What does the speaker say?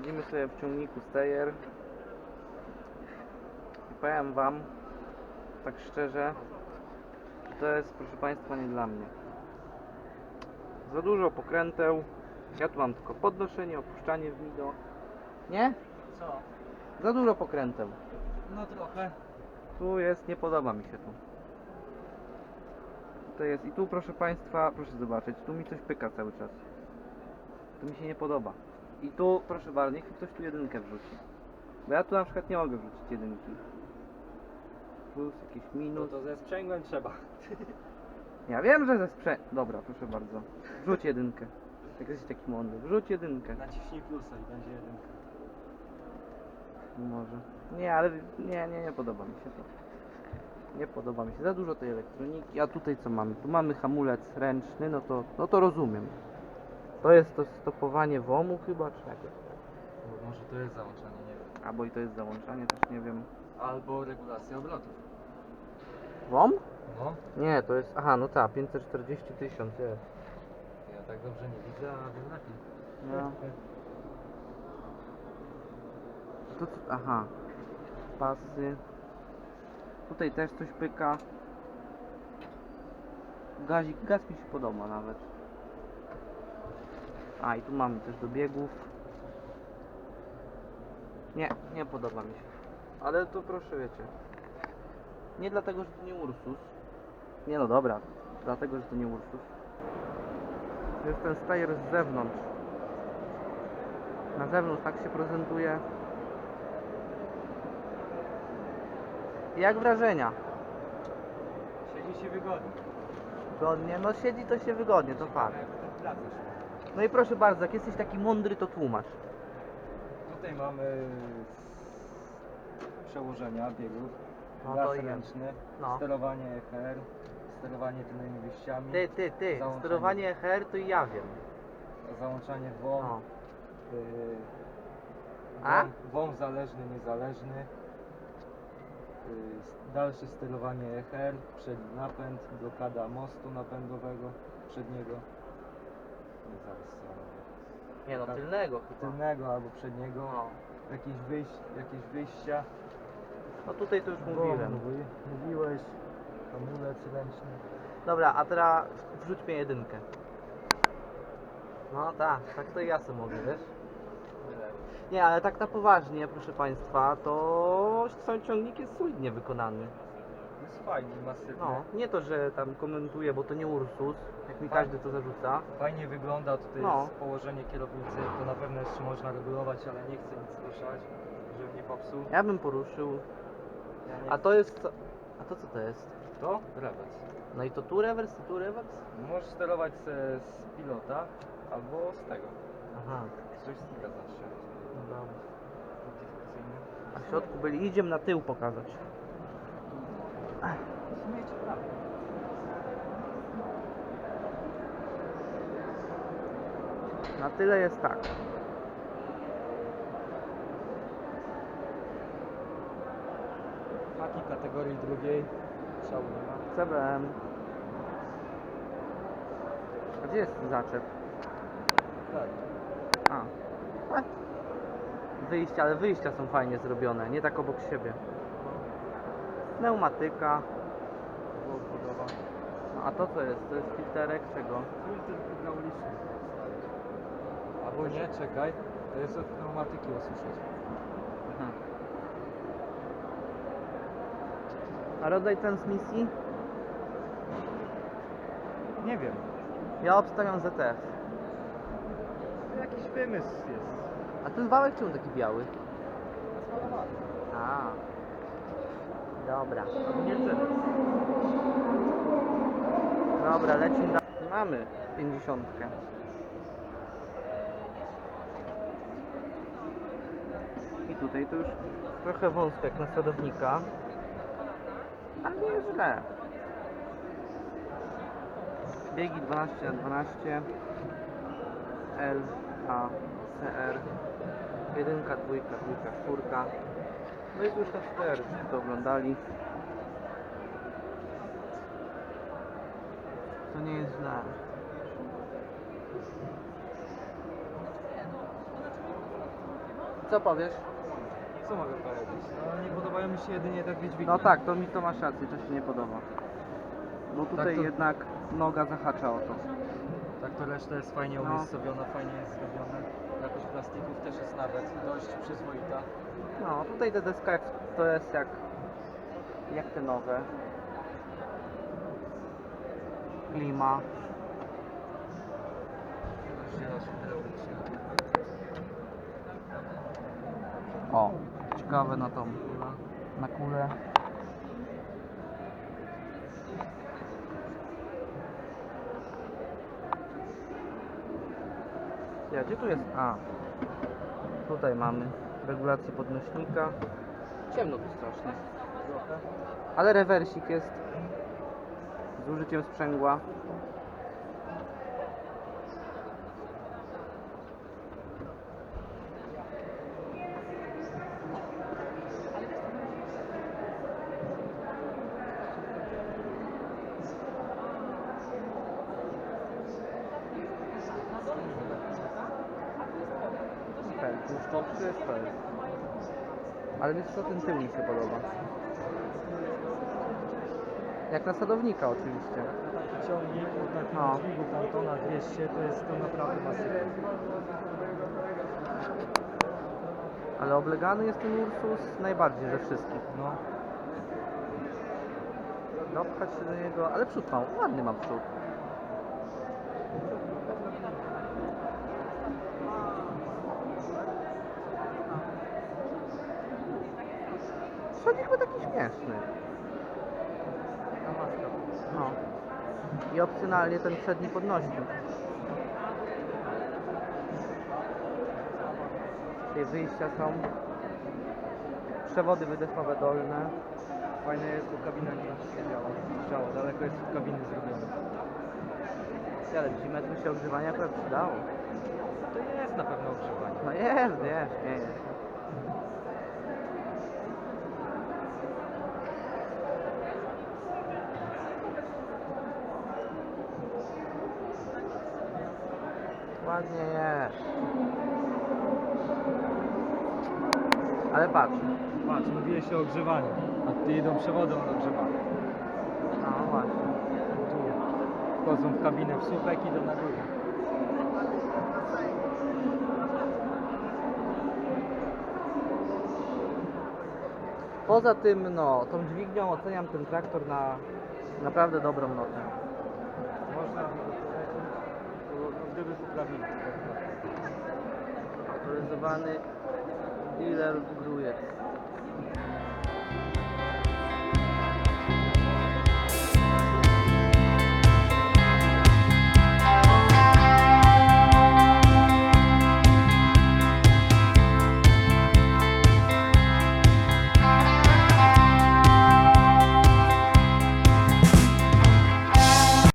Siedzimy sobie w ciągniku Steyer. I powiem wam, tak szczerze, to jest proszę państwa nie dla mnie. Za dużo pokręteł. Ja tu mam tylko podnoszenie, opuszczanie w mido. Nie? Co? Za dużo pokręteł. No trochę. Tu jest, nie podoba mi się tu. To jest i tu proszę Państwa, proszę zobaczyć, tu mi coś pyka cały czas. Tu mi się nie podoba. I tu, proszę bardzo, niech mi ktoś tu jedynkę wrzuci. Bo ja tu na przykład nie mogę wrzucić jedynki. Plus jakiś No minus. to ze sprzęgłem trzeba. Ja wiem, że ze sprze... Dobra, proszę bardzo. Wrzuć jedynkę. Jak jesteś taki mądry. Wrzuć jedynkę. Naciśnij plusa i będzie jedynka. Może. Nie, ale nie, nie, nie podoba mi się to. Nie podoba mi się. Za dużo tej elektroniki. A tutaj co mamy? Tu mamy hamulec ręczny, no to, no to rozumiem. To jest to stopowanie WOMU chyba, czy? Bo może to jest załączanie, nie wiem. Albo i to jest załączanie, też nie wiem. Albo regulacja obrotów. WOM? No. Nie, to jest, aha, no tak, 540 tysiąc jest. Ja tak dobrze nie widzę, a wy lepiej. No. To co, aha. Pasy. Tutaj też coś pyka. Gazik, gaz mi się podoba nawet. A i tu mamy też do biegów. Nie, nie podoba mi się. Ale to proszę wiecie. Nie dlatego, że to nie Ursus. Nie no dobra, dlatego, że to nie Ursus. To jest ten stajer z zewnątrz. Na zewnątrz tak się prezentuje. Jak wrażenia? Siedzi się wygodnie. Wygodnie? No siedzi to się wygodnie, to fakt. No i proszę bardzo, jak jesteś taki mądry, to tłumacz. Tutaj mamy przełożenia biegów, No gaz to jest. ręczny, No. sterowanie EHR, sterowanie tylnymi wyjściami, Ty, ty, ty, Załączenie. sterowanie HR to i ja wiem. załączanie WOM, No. y, A? WOM, WOM zależny, niezależny, y, dalsze sterowanie EHR, przedni napęd, blokada mostu napędowego przedniego, nie no, Tak. tylnego chyba. tylnego albo przedniego, No. jakieś, wyjś, jakieś wyjścia, no tutaj to już mówiłem. mówi- mówiłeś, hamulec ręczny, Dobra, a teraz wrzuć mnie jedynkę. No tak, tak to ja sobie mogę, wiesz? Nie, ale tak na poważnie, proszę Państwa, to sam ciągnik jest solidnie wykonany. Jest fajny, masywny. No, nie to, że tam komentuję, bo to nie Ursus, jak mi Fajnie. każdy to zarzuca. Fajnie wygląda, tutaj No. jest położenie kierownicy, to na pewno jeszcze można regulować, ale nie chcę nic ruszać, żeby nie popsuł. Ja bym poruszył. Ja nie A to jest co? A to co to jest? To? Rewers. No i to tu rewers, i tu rewers? Możesz sterować se z pilota albo z tego. Aha, Z joysticka zawsze. dobra. Multifunkcyjny. A w środku byli, idziemy na tył pokazać. Na tyle jest tak. Haki kategorii drugiej. Szału nie ma. CBM. A gdzie jest zaczep? Tak. A. Wyjścia, ale wyjścia są fajnie zrobione, nie tak obok siebie. Pneumatyka. Budowa. No, a to co jest? To jest filterek czego? Filtr hydrauliczny. Albo nie, czekaj. To jest od pneumatyki osuszyć. Aha. A rodzaj transmisji? Nie wiem. Ja obstawiam ZF. Jakiś wymysł jest. A ten wałek czemu taki biały? A. Dobra. Dobra, lecimy dalej. Mamy 50. I tutaj to już trochę wąsko jak na sadownika. Ale nie jest źle. Biegi 12 na 12 L, A, CR jedynka, dwójka, dwójka, czwórka no i tu już 4 żebyście to oglądali to nie jest źle Co powiesz? Co mogę powiedzieć? No nie podobają mi się jedynie te dwie dźwignie. No tak, to mi to masz rację, to się nie podoba. Bo tutaj to- jednak noga zahacza o to. Tak to reszta jest fajnie No. umiejscowiona, fajnie jest zrobione. Jakość plastików też jest nawet dość przyzwoita. No, tutaj ta deska jak, to jest jak, jak te nowe. Klima. Rozdziela się hydraulicznie. O, ciekawe na tą, na kulę. Ja, gdzie tu jest? A, tutaj mamy regulację podnośnika. Ciemno tu strasznie. Ale rewersik jest z użyciem sprzęgła. To wszystko jest. Ale wiesz co, ten tył mi się podoba. Jak na sadownika oczywiście. Taki ciągnik o takim No. dźwigu tam tona 200 to jest to naprawdę masywne. Ale oblegany jest ten Ursus najbardziej ze wszystkich. No. Dopchać się do niego, ale przód mam, ładny mam przód. Przodzik był taki śmieszny. No. I opcjonalnie ten przedni podnośnik. Tutaj wyjścia są. Przewody wydechowe dolne. Fajne jest, bo kabina nie siedziała. Strzała, daleko jest od kabiny zrobione. Ale zimę tu się ogrzewanie akurat przydało. To jest na pewno ogrzewanie. No jest, jest, nie jest. Ładnie jest. Ale patrz. Patrz, mówiłeś o ogrzewaniu. A ty idą przewody od ogrzewania. No właśnie. Tu wchodzą w kabinę w słupek i idą na górę. Poza tym, no, tą dźwignią oceniam ten traktor na naprawdę dobrą notę. Można no, gdyby poprawili. Autoryzowany dealer grujek.